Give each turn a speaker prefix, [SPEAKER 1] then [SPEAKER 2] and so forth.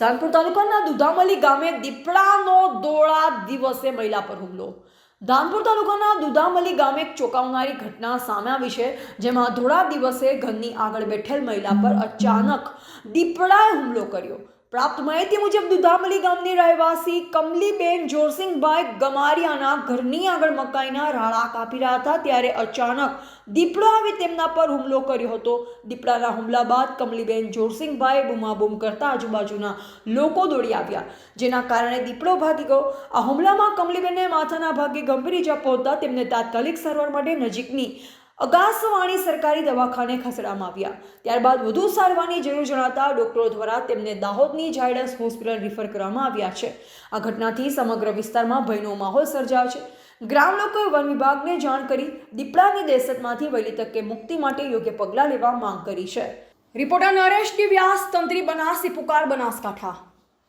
[SPEAKER 1] ધાનપુર તાલુકાના દુધામલી ગામે દીપડાનો દોળા દિવસે મહિલા પર હુમલો. ધાનપુર તાલુકાના દુધામલી ગામે એક ચોંકાવનારી ઘટના સામે આવી છે, જેમાં ધોળા દિવસે ઘરની આગળ બેઠેલ મહિલા પર અચાનક દીપડાએ હુમલો કર્યો. પ્રાપ્ત માહિતી મુજબ દુધામલી ગામની રહેવાસી કમલીબેન જોરસિંહભાઈ ગમારિયાના ઘરની આગળ મકાઈના રાળા કાપી રહ્યા હતા ત્યારે અચાનક દીપડો આવી તેમના પર હુમલો કર્યો હતો. દીપડાના હુમલા બાદ કમલીબેન જોરસિંહભાઈ બૂમાબૂમ કરતા આજુબાજુના લોકો દોડી આવ્યા. જેના કારણે દીપડો ભાગી ગયો. આ હુમલામાં કમલીબેનને માથાના ભાગે ગંભીર ઇજા પહોંચતા તેમને તાત્કાલિક સારવાર માટે નજીકની અગાસવાણી સરકારી દવાખાને ખસેડવામાં આવ્યા. ત્યારબાદ વધુ સારવારની જરૂર જણાતા ડોક્ટરો દ્વારા તેમને દાહોદની ઝાયડસ હોસ્પિટલ રિફર કરવામાં આવ્યા છે. આ ઘટનાથી સમગ્ર વિસ્તારમાં ભયનો માહોલ સર્જાયો છે. ગ્રામ લોકોએ વન વિભાગને જાણ કરી દીપડાની દહેશતમાંથી વહેલી તકે મુક્તિ માટે યોગ્ય પગલાં લેવા માંગ કરી છે. રિપોર્ટર નરેશ ડી વ્યાસ તંત્રી બનાસી પુકાર બનાસકાંઠા.